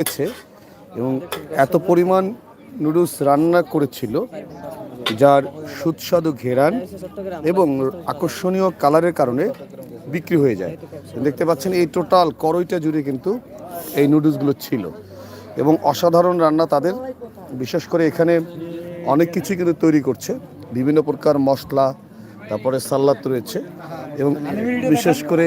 হয়েছে এবং এত পরিমাণ নুডলস রান্না করেছিল, যার সুস্বাদু ঘেরান এবং আকর্ষণীয় কালারের কারণে বিক্রি হয়ে যায়। দেখতে পাচ্ছেন, এই টোটাল করইটা জুড়ে কিন্তু এই নুডলসগুলো ছিল এবং অসাধারণ রান্না তাদের। বিশেষ করে এখানে অনেক কিছু কিন্তু তৈরি করছে। বিভিন্ন প্রকার মশলা, তারপরে সাল্লাদ রয়েছে। এবং বিশেষ করে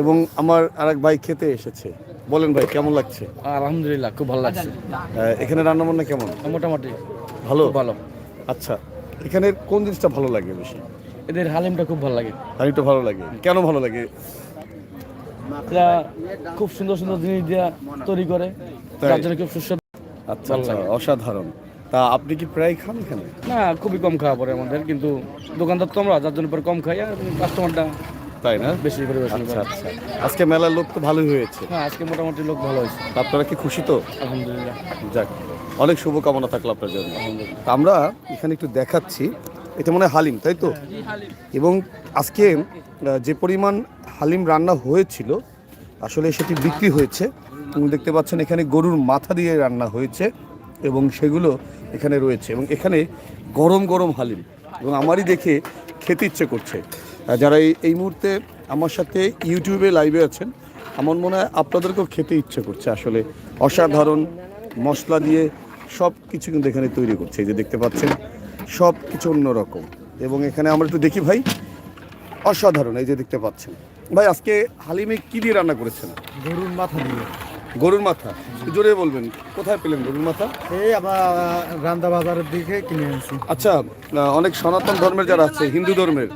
এবং আমার আরেক ভাই খেতে এসেছে। বলেন ভাই কেমন লাগছে? আলহামদুলিল্লাহ খুব ভালো লাগছে। এখানে রান্না বান্না কেমন? মোটামুটি ভালো? ভালো। আচ্ছা এখানে কোন জিনিসটা ভালো লাগে বেশি? এদের হালিমটা খুব ভালো লাগে। হানিটা ভালো লাগে। কেন ভালো লাগে? এরা খুব সুন্দর সুন্দর জিনিস দিয়া তৈরি করে। তাই? যার জন্য খুব সুস্বাদু। আচ্ছা আচ্ছা অসাধারণ। তা আপনি কি প্রায় খান এখানে? না খুবই কম খাওয়া পড়ে আমাদের কিন্তু দোকানদার তো আমরা যার জন্য পরে কম খাই আর কাস্টমারটা তাই না? বেশি পরিবেশন আচ্ছা করে। আচ্ছা। আজকে মেলার লোক তো ভালোই হয়েছে। হ্যাঁ আজকে মোটামুটি লোক ভালো হয়েছে। আপনারা কি খুশি তো? আলহামদুলিল্লাহ। যাক অনেক শুভকামনা থাকল আপনার জন্য। আমরা এখানে একটু দেখাচ্ছি এটা মনে হয় হালিম তাই তো? এবং আজকে যে পরিমাণ হালিম রান্না হয়েছিল আসলে সেটি বিক্রি হয়েছে। দেখতে পাচ্ছেন এখানে গরুর মাথা দিয়ে রান্না হয়েছে এবং সেগুলো এখানে রয়েছে এবং এখানে গরম গরম হালিম এবং আমারই দেখে খেতে ইচ্ছে করছে। যারা এই এই মুহূর্তে আমার সাথে ইউটিউবে লাইভে আছেন, আমার মনে হয় আপনাদেরকেও খেতে ইচ্ছে করছে আসলে। অসাধারণ মশলা দিয়ে সব কিছু কিন্তু এখানে তৈরি করছে। এই যে দেখতে পাচ্ছেন সব কিছু অন্যরকম এবং এখানে আমরা একটু দেখি ভাই, অসাধারণ এই যে দেখতে পাচ্ছেন। ভাই, আজকে হালিমে কি দিয়ে রান্না করেছেন? গরুর মাথা দিয়ে। গরুর মাথা। জোরে বলবেন কোথায় পেলেন গরুর মাথা? এই আমরা রান্দা বাজারের দিকে কিনে আনছি আচ্ছা অনেক সনাতন ধর্মের যারা আছে হিন্দু ধর্মের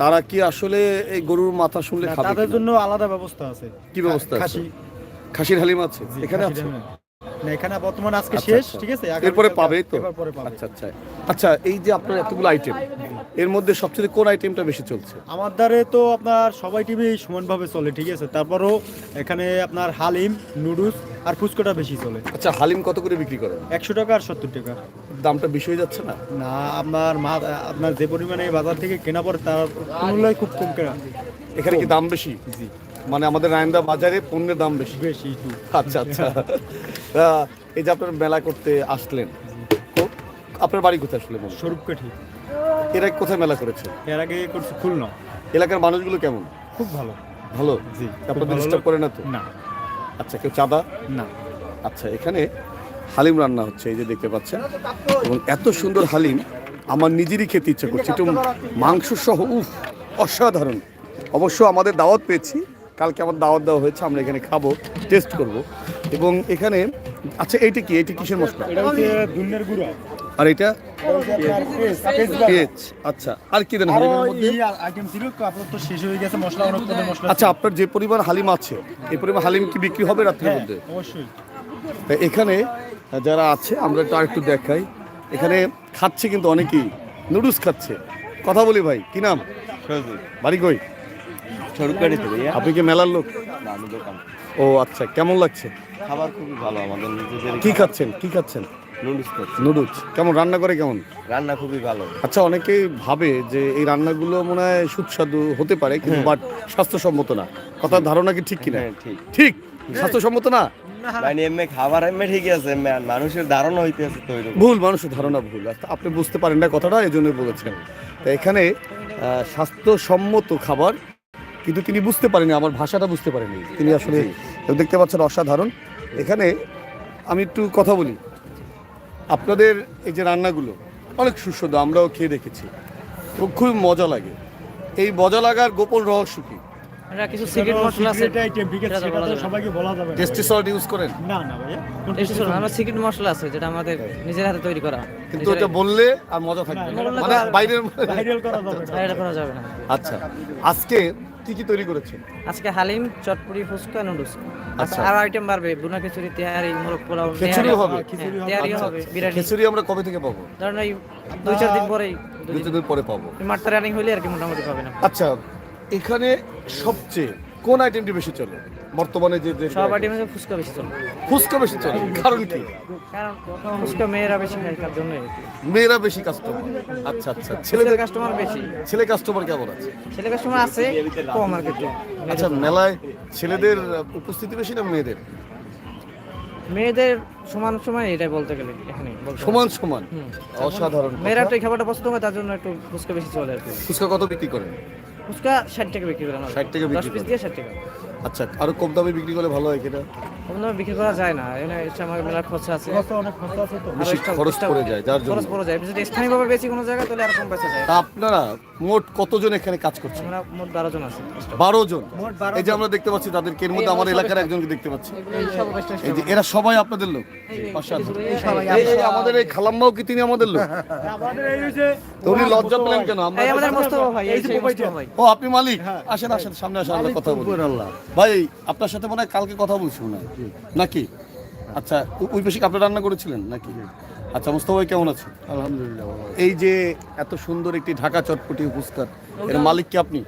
তারা কি আসলে এই গরুর মাথা শুনলে খাবে তাদের জন্য আলাদা ব্যবস্থা আছে। কি ব্যবস্থা আছে? খাসি। খাসির হালিম আছে? এখানে আছে। না এখানে বর্তমান আজকে আচ্ছা, শেষ আচ্ছা। ঠিক আছে? এরপরে পাবে তো? পরে আচ্ছা আচ্ছা। আচ্ছা এই যে আপনার এতগুলো আইটেম এর মধ্যে সবচেয়ে কোন আইটেমটা বেশি চলছে? আমার দ্বারে তো আপনার সবাই টিভি সমানভাবে চলে ঠিক আছে? তারপরও এখানে আপনার হালিম নুডলস আর ফুচকাটা বেশি চলে। আচ্ছা হালিম কত করে বিক্রি করেন? একশো টাকা আর সত্তর টাকা। দামটা বেশি হয়ে যাচ্ছে না? না আপনার মা আপনার যে পরিমাণে বাজার থেকে কেনা পড়ে তার তুলনায় খুব কম কেনা। এখানে কি দাম বেশি? জি। মানে আমাদের রায়ন্দা বাজারে পণ্যের দাম বেশি। বেশি আচ্ছা আচ্ছা। এই যে আপনার মেলা করতে আসলেন তো আপনার বাড়ি কোথায় আসলে? স্বরূপকাঠি। এরা কোথায় মেলা করেছে এর আগে করছি খুলনা। এলাকার মানুষগুলো কেমন? খুব ভালো। ভালো? জি আপনাদের ডিস্টার্ব। করে না তো? না। আচ্ছা কেউ চাঁদা? না। আচ্ছা এখানে হালিম রান্না হচ্ছে এই যে দেখতে পাচ্ছেন। এবং এত সুন্দর হালিম আমার নিজেরই খেতে ইচ্ছে করছে। একটু মাংস সহ উফ অসাধারণ। অবশ্য আমাদের দাওয়াত পেয়েছি কালকে আমার দাওয়াত দেওয়া হয়েছে আমরা এখানে খাব টেস্ট করব। এবং এখানে আচ্ছা এইটা কি? এইটা কিসের মশলা? গুঁড়া। আর এটা? পেঁয়াজ আচ্ছা। আর কি দেন হালিমের মধ্যে? আইটেম ছিল আপনার তো শেষ হয়ে গেছে মশলা অনেক মশলা আচ্ছা আপনার যে পরিমাণ হালিম আছে এই পরিমাণ হালিম কি বিক্রি হবে রাত্রের হ্যাঁ, মধ্যে? অবশ্যই। এখানে যারা আছে আমরা একটু আরেকটু দেখাই। এখানে খাচ্ছে কিন্তু অনেকেই নুডলস খাচ্ছে। কথা বলি ভাই কি নাম? বাড়ি কই? তো আপনি কি মেলার লোক? ও আচ্ছা কেমন লাগছে? খাবার খুবই ভালো আমাদের নিজেদের কি খাচ্ছেন? কি খাচ্ছেন? নুডলস খাচ্ছি। নুডলস। কেমন? রান্না করে কেমন? রান্না খুবই ভালো। আচ্ছা অনেকেই ভাবে যে এই রান্নাগুলো মনে হয় সুস্বাদু হতে পারে কিন্তু বাট স্বাস্থ্যসম্মত না। কথার ধারণা কি ঠিক কিনা? হ্যাঁ ঠিক। ঠিক? স্বাস্থ্যসম্মত না? মানে এমনি খাবার এমনি ঠিকই আছে মানুষের ধারণা হইতে আছে তো ভুল মানুষের ধারণা ভুল। আচ্ছা, আপনি বুঝতে পারেন না কথাটা এই জন্য বলেছেন। তা এখানে স্বাস্থ্যসম্মত খাবার কিন্তু তিনি বুঝতে পারেনি আমার ভাষাটা বুঝতে পারেনি তিনি আসলে দেখতে পাচ্ছেন অসাধারণ। এখানে আমি একটু কথা বলি। আপনাদের এই যে রান্নাগুলো অনেক সুস্বাদু আমরাও খেয়ে দেখেছি। এবং খুব মজা লাগে। এই মজা লাগার গোপন রহস্য কি? কিছু সিক্রেট মশলা আছে। সবাইকে বলা যাবে টেস্টি সল্ট ইউজ করেন? না না ভাইয়া কোন এই শুনুন, আমার সিক্রেট মশলা আছে যেটা আমাদের নিজের হাতে তৈরি করা। কিন্তু ওটা বললে আর মজা থাকবে মানে বাইরের ভাইরাল করা যাবে না। আর এটা করা যাবে না। আচ্ছা আজকে কি কি তৈরি করেছেন? আজকে হালিম চটপুরি ফুচকা নুডলস। আচ্ছা। আচ্ছা আর আইটেম বাড়বে বুনা খিচুড়ি তেহারি মোরগ পোলাও খিচুড়ি হবে? খিচুড়ি তেহারি আচ্ছা, হবে আচ্ছা। বিরিয়ানি। খিচুড়ি আমরা কবে থেকে পাবো? ধরুন এই দুই চার দিন পরেই দুই চার দিন। পরে পাবো। মাঠটা রানিং হইলে আর কি মোটামুটি পাবেন না আচ্ছা এখানে সবচেয়ে কোন আইটেমটি বেশি চলে? বর্তমানে যে যে সব আইটেম ফুচকা বেশি চলে। ফুচকা বেশি চলে? কারণ কি? কারণ ফুচকা মেয়েরা বেশি খায় তার জন্য মেয়েরা বেশি কাস্টমার আচ্ছা আচ্ছা। ছেলেদের ছেলেদের কাস্টমার বেশি। ছেলে কাস্টমার কেমন আছে? ছেলে কাস্টমার আছে কম আর আচ্ছা মেলায় ছেলেদের উপস্থিতি বেশি না মেয়েদের? মেয়েদের সমান সমান এটাই বলতে গেলে এখানে সমান সমান? অসাধারণ মেয়েরা তো খাবারটা পছন্দ করে তার জন্য একটু ফুচকা বেশি চলে আর কি। ফুচকা কত বিক্রি করেন? ফুচকা ষাট টাকা বিক্রি করে আমরা 60 টাকা বিক্রি পিস করেন। দিয়ে ষাট টাকা। আচ্ছা আরও কম দামে বিক্রি করলে ভালো হয় কিনা? বিক্রি করা যায় না। এখানে এসে আমার মেলার খরচা আছে। খরচা অনেক খরচা আছে তো। বেশি খরচ পড়ে যায় যার জন্য। খরচ পড়ে যায়। যদি স্থানীয়ভাবে বেশি কোনো জায়গায় তাহলে আর কম পয়সা যায়। আপনারা মোট কতজন এখানে কাজ করছেন? আমরা মোট বারো জন আছি। বারো জন? এই যে আমরা দেখতে পাচ্ছি তাদেরকে এর মধ্যে আমার এলাকার একজনকে দেখতে পাচ্ছি। এই যে এরা সবাই আপনাদের লোক। এই- আমাদের এই খালাম্মাও কি তিনি আমাদের লোক? আমাদের এই যে উনি লজ্জা পেলেন কেন? আমরা আমাদের মোস্তফা ভাই এই এই যে সেই মোবাইলটা। মোস্তফা ভাই। ও আপনি মালিক? আসেন আসেন সামনে আসেন আমরা কথা বলি। ভাই আপনার সাথে মনে হয় কালকে কথা বলছি মনে হয়। নাকি? আচ্ছা ওই বেশি আপনি রান্না করেছিলেন নাকি? আচ্ছা মুস্তফা ভাই কেমন আছে আলহামদুলিল্লাহ এই যে এত সুন্দর একটি ঢাকা চটপটি পুস্কার এর মালিক কি আপনি?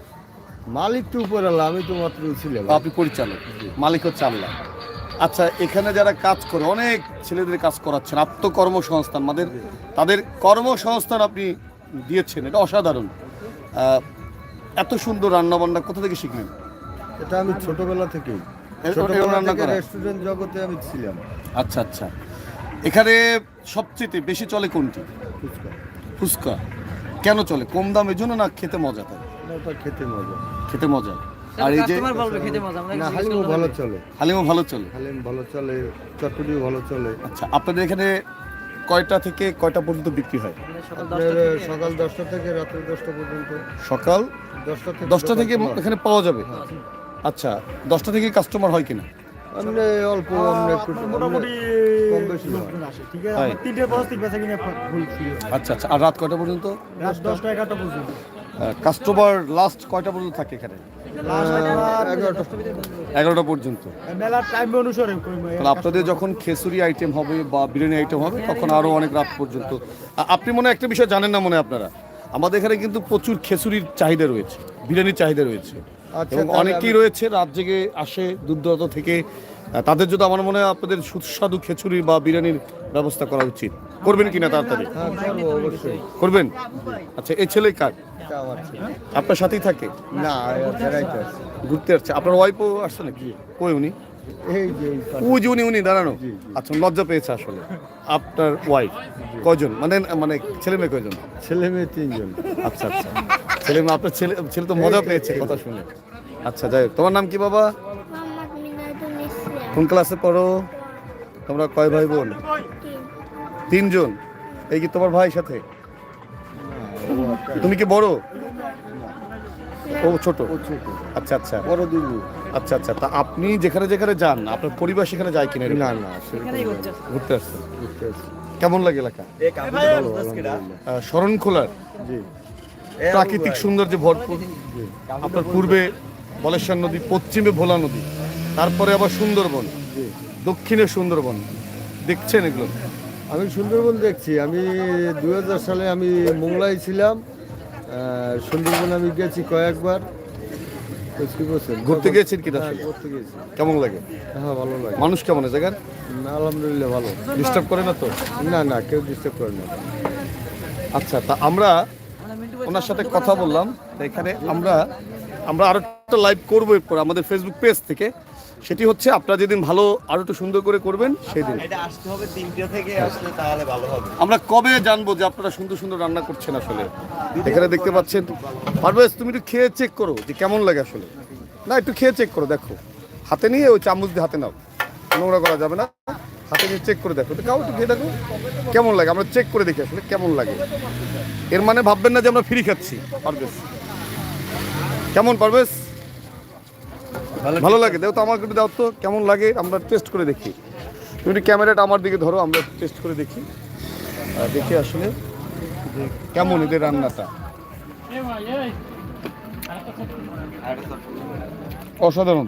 মালিক তো উপর আল্লাহ আমি তো মাত্র ছিলাম আপনি পরিচালক মালিক হচ্ছে আল্লাহ। আচ্ছা এখানে যারা কাজ করে অনেক ছেলেদের কাজ করাচ্ছেন আত্মকর্মসংস্থান আমাদের তাদের কর্মসংস্থান আপনি দিয়েছেন এটা অসাধারণ। এত সুন্দর রান্না বান্না কোথা থেকে শিখলেন? এটা আমি ছোটবেলা থেকেই। থেকে করা? রেস্টুরেন্ট জগতে আমি ছিলাম। আচ্ছা আচ্ছা। এখানে সবচেয়ে বেশি চলে কোনটি? ফুচকা। ফুচকা। কেন চলে? কম দামের জন্য না খেতে মজা তাই? ওটা খেতে মজা। খেতে মজা। আর এই যে না হালিমও ভালো চলে। হালিমও ভালো চলে? হালিম ভালো চলে চটপটিও ভালো চলে। আচ্ছা আপনাদের এখানে কয়টা থেকে কয়টা পর্যন্ত বিক্রি হয়? সকাল দশটা থেকে সকাল দশটা থেকে রাত্রি দশটা পর্যন্ত। সকাল দশটা থেকে দশটা থেকে এখানে পাওয়া যাবে? আচ্ছা দশটা থেকে কাস্টমার হয় কিনা? অল্প একটু মোটামুটি কম বেশি হয়। লোকজন আসে ঠিক আছে? তিনটে পাঁচ তিন বেচা কিনে ফুল শুরু হয়। আচ্ছা আচ্ছা আর রাত কয়টা পর্যন্ত? রাত দশটা এগারোটা পর্যন্ত। কাস্টমার লাস্ট কয়টা পর্যন্ত থাকে এখানে? এগারোটা পর্যন্ত। মেলার টাইম অনুসারে আপনাদের যখন খেসুরি আইটেম হবে বা বিরিয়ানি আইটেম হবে তখন আরও অনেক রাত পর্যন্ত। আপনি মনে একটা বিষয় জানেন না মনে হয় আপনারা? আমাদের এখানে কিন্তু প্রচুর খেসুরির চাহিদা রয়েছে বিরিয়ানির চাহিদা রয়েছে। এবং অনেকেই রয়েছে রাত জেগে আসে দূর দূরান্ত থেকে তাদের জন্য আমার মনে হয় আপনাদের সুস্বাদু খেচুরি বা বিরিয়ানির ব্যবস্থা করা উচিত। করবেন কিনা তাড়াতাড়ি? হ্যাঁ অবশ্যই। করবেন? আচ্ছা এই ছেলে কার। আপনার সাথেই থাকে? না ঘুরতে আসছে। আপনার ওয়াইফও আসছে নাকি? কই উনি। ওই যে উনি উনি দাঁড়ানো। আচ্ছা লজ্জা পেয়েছে আসলে। আপনার ওয়াইফ কয়জন? মানে মানে ছেলে মেয়ে কয়জন? ছেলে মেয়ে তিনজন। আচ্ছা আচ্ছা। ছেলে আপনার ছেলে ছেলে তো মজা পেয়েছে কথা শুনে। আচ্ছা যাই হোক। তোমার নাম কি বাবা? কোন ক্লাসে পড়ো? তোমরা কয় ভাই বোন? তিনজন? এই কি তোমার ভাই সাথে? তুমি কি বড়? ও ছোট? আচ্ছা আচ্ছা। বড় দুর্গু আচ্ছা আচ্ছা। তা আপনি যেখানে যেখানে যান আপনার পরিবার সেখানে যায় কিনা? না না ঘুরতে আসছে। কেমন লাগে এলাকা? ভালো শরণ খোলার জি। প্রাকৃতিক সৌন্দর্যে ভরপুর। আপনার পূর্বে বলেশ্বর নদী পশ্চিমে ভোলা নদী তারপরে আবার সুন্দরবন দক্ষিণে সুন্দরবন। দেখছেন এগুলো? আমি সুন্দরবন দেখছি। আমি দু হাজার সালে আমি মোংলায় ছিলাম। সুন্দরবন আমি গেছি কয়েকবার। ঘুরতে গিয়েছেন কি হ্যাঁ, ঘুরতে গেছি কেমন লাগে? হ্যাঁ ভালো লাগে। মানুষ কেমন এই জায়গার? না, আলহামদুলিল্লাহ ভালো। ডিস্টার্ব করে না তো? না না কেউ ডিস্টার্ব করে না। আচ্ছা তা আমরা ওনার সাথে কথা বললাম এখানে আমরা আমরা আরও একটা লাইভ করব এরপর আমাদের ফেসবুক পেজ থেকে। সেটি হচ্ছে আপনারা যেদিন ভালো আরও একটু সুন্দর করে করবেন সেই দিন এটা আসতে হবে তিনটে থেকে আসলে তাহলে ভালো হবে। আমরা কবে জানব যে আপনারা সুন্দর সুন্দর রান্না করছেন আসলে? এখানে দেখতে পাচ্ছেন পারভেজ তুমি একটু খেয়ে চেক করো যে কেমন লাগে আসলে। না একটু খেয়ে চেক করো দেখো। হাতে নিয়ে ওই চামচ দিয়ে হাতে নাও। নোংরা করা যাবে না। হাতে নিয়ে চেক করে দেখো। তো কাউ একটু খেয়ে দেখো। কেমন লাগে? আমরা চেক করে দেখি আসলে কেমন লাগে। এর মানে ভাববেন না যে আমরা ফ্রি খাচ্ছি। পারভেজ কেমন পারভেজ ভালো লাগে। দেখো তো আমাকে একটু দাও তো। কেমন লাগে? আমরা টেস্ট করে দেখি। তুমি ক্যামেরাটা আমার দিকে ধরো আমরা টেস্ট করে দেখি। দেখি আসলে যে কেমন এদের রান্নাটা। অসাধারণ।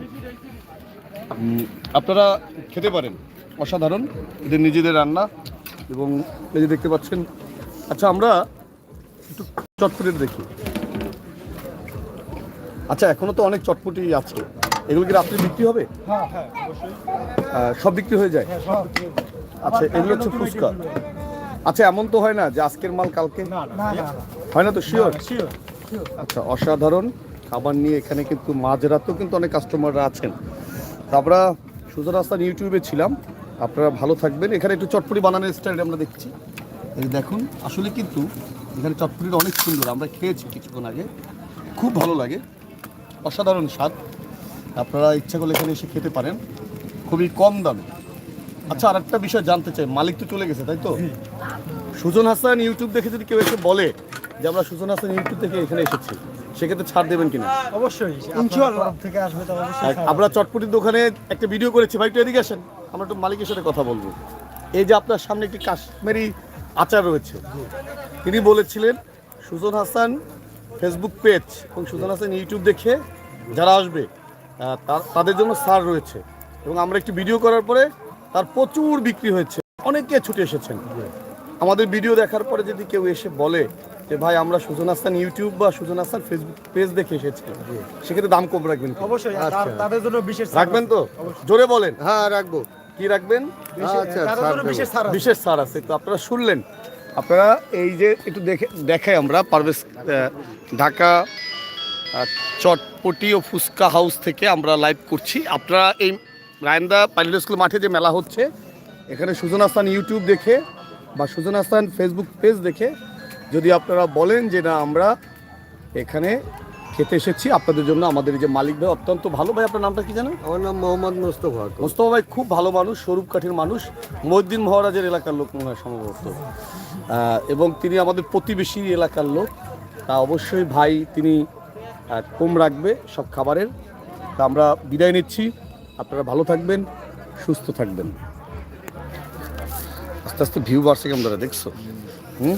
আপনারা খেতে পারেন। অসাধারণ। এদের নিজেদের রান্না এবং এই যে দেখতে পাচ্ছেন। আচ্ছা আমরা একটু চটপটি দেখি। আচ্ছা এখনও তো অনেক চটপটি আছে। এগুলো কি রাত্রে বিক্রি হবে? হ্যাঁ হ্যাঁ আহ, সব বিক্রি হয়ে যায়? আচ্ছা এগুলো হচ্ছে ফুচকা। আচ্ছা এমন তো হয় না যে আজকের মাল কালকে? হয় না তো? শিওর আচ্ছা অসাধারণ। খাবার নিয়ে এখানে কিন্তু মাঝরাতেও কিন্তু অনেক কাস্টমাররা আছেন। আমরা সুজা রাস্তার ইউটিউবে ছিলাম। আপনারা ভালো থাকবেন। এখানে একটু চটপটি বানানোর স্টাইল আমরা দেখছি। এই দেখুন আসলে কিন্তু এখানে চটপটিটা অনেক সুন্দর আমরা খেয়েছি কিছুক্ষণ আগে। খুব ভালো লাগে অসাধারণ স্বাদ। আপনারা ইচ্ছা করলে এখানে এসে খেতে পারেন খুবই কম দামে। আচ্ছা আর একটা বিষয় জানতে চাই মালিক তো চলে গেছে তাই তো? সুজন হাসান ইউটিউব দেখে যদি কেউ এসে বলে যে আমরা সুজন হাসান ইউটিউব থেকে এখানে এসেছি সেক্ষেত্রে ছাড় দেবেন কিনা? অবশ্যই ইনশাআল্লাহ। থেকে আসবে তো অবশ্যই আমরা চটপটির দোকানে একটা ভিডিও করেছি ভাই একটু এদিকে আসেন আমরা একটু মালিকের সাথে কথা বলব। এই যে আপনার সামনে একটি কাশ্মীরি আচার রয়েছে। তিনি বলেছিলেন সুজন হাসান ফেসবুক পেজ এবং সুজন হাসান ইউটিউব দেখে যারা আসবে তাদের জন্য সার রয়েছে এবং আমরা একটি ভিডিও করার পরে তার প্রচুর বিক্রি হয়েছে। অনেকে ছুটে এসেছেন। আমাদের ভিডিও দেখার পরে যদি কেউ এসে বলে যে ভাই আমরা সুজন হাসান ইউটিউব বা সুজন হাসান ফেসবুক পেজ দেখে এসেছি সেক্ষেত্রে দাম কম রাখবেন অবশ্যই আর তাদের জন্য বিশেষ রাখবেন তো? জোরে বলেন। হ্যাঁ রাখব। কি রাখবেন আচ্ছা। বিশেষ ছাড় আছে। বিশেষ ছাড় আছে তো আপনারা শুনলেন আপনারা এই যে একটু দেখে দেখাই আমরা পারভেজ ঢাকা চটপটি ও ফুচকা হাউস থেকে আমরা লাইভ করছি আপনারা এই রায়ন্দা পাইলট স্কুল মাঠে যে মেলা হচ্ছে এখানে সুজন হাসান ইউটিউব দেখে বা সুজন হাসান ফেসবুক পেজ দেখে যদি আপনারা বলেন যে না আমরা এখানে খেতে এসেছি। আপনাদের জন্য আমাদের এই যে মালিক ভাই অত্যন্ত ভালো। ভাই আপনার নামটা কি জানেন? আমার নাম মোহাম্মদ মোস্তফা মোস্তফা ভাই খুব ভালো মানুষ স্বরূপ কাঠির মানুষ। মহিউদ্দিন মহারাজের এলাকার লোক মনে হয় সম্ভবত। এবং তিনি আমাদের প্রতিবেশী এলাকার লোক। তা অবশ্যই ভাই তিনি কম রাখবে সব খাবারের। তা আমরা বিদায় নিচ্ছি। আপনারা ভালো থাকবেন সুস্থ থাকবেন। আস্তে আস্তে ভিউ বাড়ছে কেমন দেখছ? হুম?